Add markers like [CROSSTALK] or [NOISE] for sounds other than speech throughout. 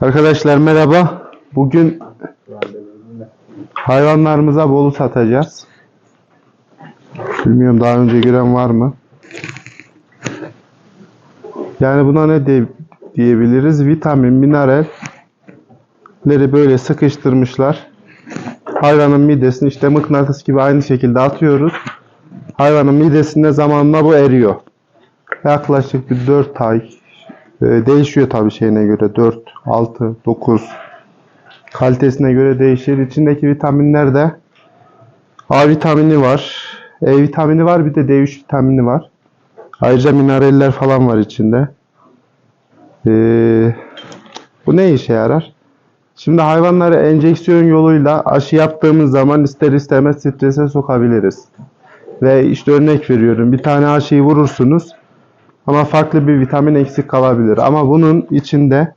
Arkadaşlar merhaba. Bugün hayvanlarımıza bolu satacağız. Bilmiyorum daha önce giren var mı? Yani buna ne de- diyebiliriz? Vitamin, mineralleri böyle sıkıştırmışlar. Hayvanın midesini işte mıknatıs gibi aynı şekilde atıyoruz. Hayvanın midesinde zamanla bu eriyor. Yaklaşık bir 4 ay e, değişiyor tabii şeyine göre 4, 6, 9 kalitesine göre değişir. İçindeki vitaminler de A vitamini var, E vitamini var bir de D3 vitamini var. Ayrıca mineraller falan var içinde. Ee, bu ne işe yarar? Şimdi hayvanları enjeksiyon yoluyla aşı yaptığımız zaman ister istemez strese sokabiliriz. Ve işte örnek veriyorum bir tane aşıyı vurursunuz ama farklı bir vitamin eksik kalabilir. Ama bunun içinde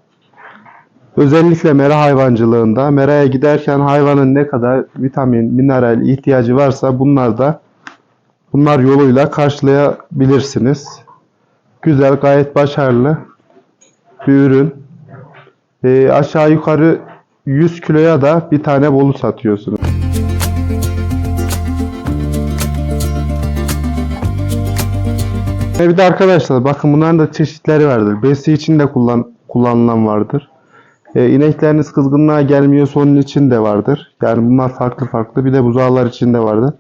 özellikle mera hayvancılığında meraya giderken hayvanın ne kadar vitamin, mineral ihtiyacı varsa bunlar da bunlar yoluyla karşılayabilirsiniz. Güzel, gayet başarılı bir ürün. Ee, aşağı yukarı 100 kiloya da bir tane bolu satıyorsunuz. E bir de arkadaşlar bakın bunların da çeşitleri vardır. Besi için de kullan, kullanılan vardır. E, inekleriniz kızgınlığa gelmiyorsa onun için de vardır. Yani bunlar farklı farklı. Bir de buzağlar için de vardır.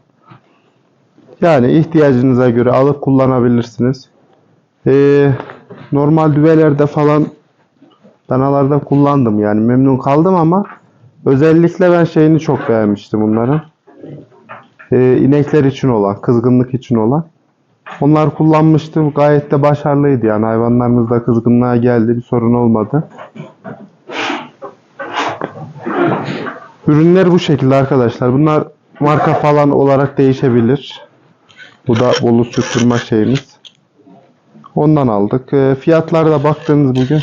Yani ihtiyacınıza göre alıp kullanabilirsiniz. E, normal düvelerde falan danalarda kullandım. Yani memnun kaldım ama özellikle ben şeyini çok beğenmiştim bunların. E, inekler için olan, kızgınlık için olan. Onlar kullanmıştım. Gayet de başarılıydı yani. Hayvanlarımız da kızgınlığa geldi. Bir sorun olmadı. Ürünler bu şekilde arkadaşlar. Bunlar marka falan olarak değişebilir. Bu da bolu süttürme şeyimiz. Ondan aldık. E, fiyatlara da baktığınız bugün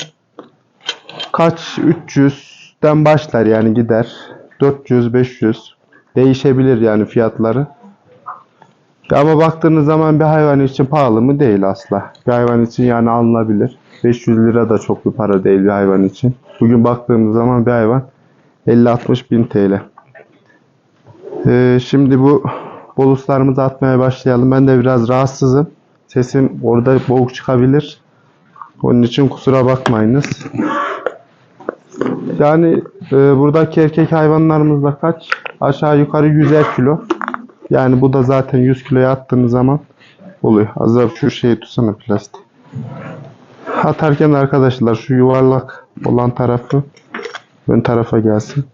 kaç 300'den başlar yani gider. 400 500 değişebilir yani fiyatları. Ama baktığınız zaman bir hayvan için pahalı mı? Değil asla. Bir hayvan için yani alınabilir. 500 lira da çok bir para değil bir hayvan için. Bugün baktığımız zaman bir hayvan 50-60 bin TL. Ee, şimdi bu boluslarımızı atmaya başlayalım. Ben de biraz rahatsızım. Sesim orada boğuk çıkabilir. Onun için kusura bakmayınız. Yani e, buradaki erkek hayvanlarımız da kaç? Aşağı yukarı 100'er kilo. Yani bu da zaten 100 kiloya attığınız zaman oluyor. Azap şu şeyi tutsana plastik. Atarken arkadaşlar şu yuvarlak olan tarafı ön tarafa gelsin.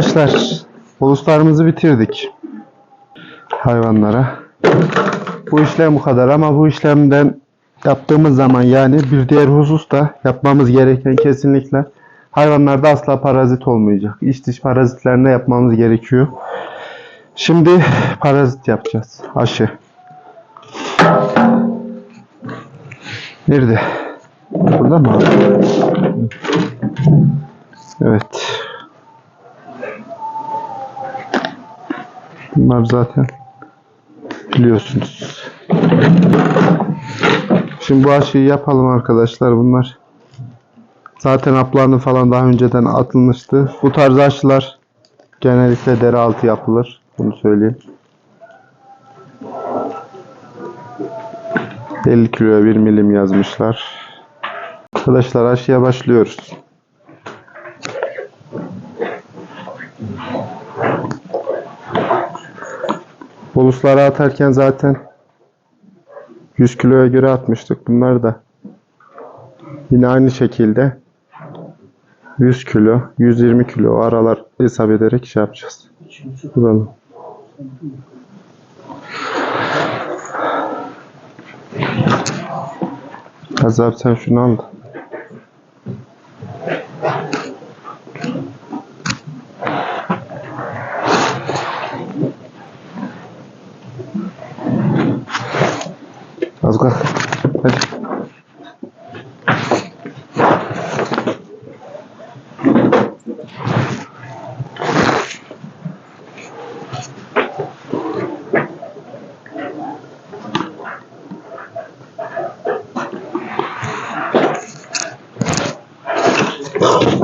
Arkadaşlar uluslarımızı bitirdik. Hayvanlara. Bu işlem bu kadar ama bu işlemden yaptığımız zaman yani bir diğer husus da yapmamız gereken kesinlikle hayvanlarda asla parazit olmayacak. İç dış parazitlerine yapmamız gerekiyor. Şimdi parazit yapacağız. Aşı. Nerede? Burada mı? Evet. Bunlar zaten biliyorsunuz. Şimdi bu aşıyı yapalım arkadaşlar. Bunlar zaten haplarını falan daha önceden atılmıştı. Bu tarz aşılar genellikle deri altı yapılır. Bunu söyleyeyim. 50 kiloya 1 milim yazmışlar. Arkadaşlar aşıya başlıyoruz. Boluslara atarken zaten 100 kiloya göre atmıştık. Bunlar da yine aynı şekilde 100 kilo, 120 kilo aralar hesap ederek şey yapacağız. Vuralım. Azap sen şunu al. Mas o cara. Wow.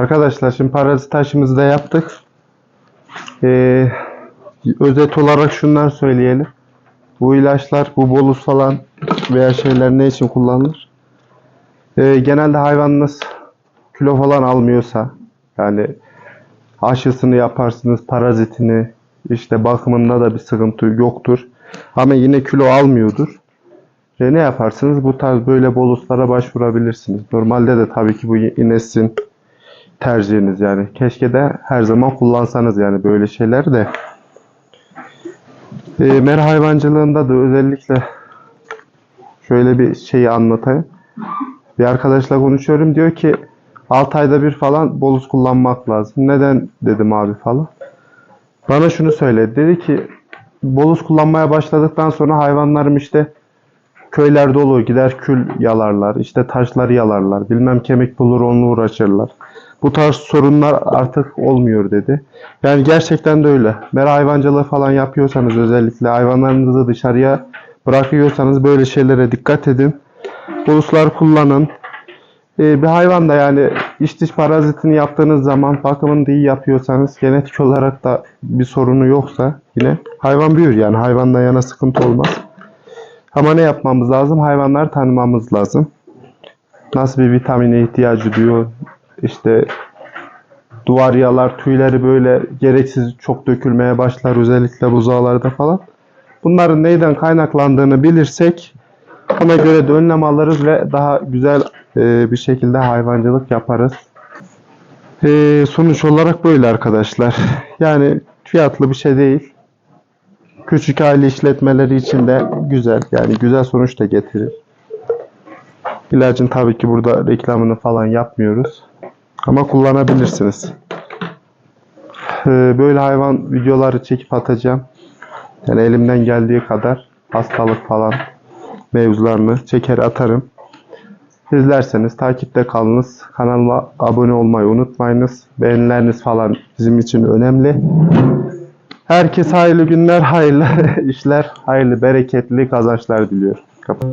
Arkadaşlar şimdi parazit taşımızı da yaptık. Ee, özet olarak şunlar söyleyelim. Bu ilaçlar, bu bolus falan veya şeyler ne için kullanılır? Ee, genelde hayvanınız kilo falan almıyorsa yani aşısını yaparsınız, parazitini, işte bakımında da bir sıkıntı yoktur. Ama yine kilo almıyordur. E, ne yaparsınız? Bu tarz böyle boluslara başvurabilirsiniz. Normalde de tabii ki bu yine sizin tercihiniz yani. Keşke de her zaman kullansanız yani böyle şeyler de. E, mera hayvancılığında da özellikle şöyle bir şeyi anlatayım. Bir arkadaşla konuşuyorum diyor ki 6 ayda bir falan bolus kullanmak lazım. Neden dedim abi falan. Bana şunu söyledi. Dedi ki bolus kullanmaya başladıktan sonra hayvanlarım işte köyler dolu gider kül yalarlar, işte taşları yalarlar, bilmem kemik bulur onunla uğraşırlar. Bu tarz sorunlar artık olmuyor dedi. Yani gerçekten de öyle. Mera hayvancılığı falan yapıyorsanız özellikle hayvanlarınızı dışarıya bırakıyorsanız böyle şeylere dikkat edin. Boluslar kullanın. Ee, bir hayvan da yani iç dış parazitini yaptığınız zaman bakımını iyi yapıyorsanız genetik olarak da bir sorunu yoksa yine hayvan büyür yani hayvandan yana sıkıntı olmaz. Ama ne yapmamız lazım? Hayvanları tanımamız lazım. Nasıl bir vitamine ihtiyacı duyuyor? İşte duvaryalar, tüyleri böyle gereksiz çok dökülmeye başlar özellikle buzağlarda falan. Bunların neyden kaynaklandığını bilirsek ona göre de önlem alırız ve daha güzel e, bir şekilde hayvancılık yaparız. E, sonuç olarak böyle arkadaşlar. Yani fiyatlı bir şey değil. Küçük aile işletmeleri için de güzel. Yani güzel sonuç da getirir. İlacın tabii ki burada reklamını falan yapmıyoruz. Ama kullanabilirsiniz. Ee, Böyle hayvan videoları çekip atacağım. Yani elimden geldiği kadar hastalık falan mevzularını çeker atarım. İzlerseniz takipte kalınız. Kanalıma abone olmayı unutmayınız. Beğenileriniz falan bizim için önemli. Herkes hayırlı günler, hayırlı [LAUGHS] işler, hayırlı bereketli kazançlar diliyor. Kapat.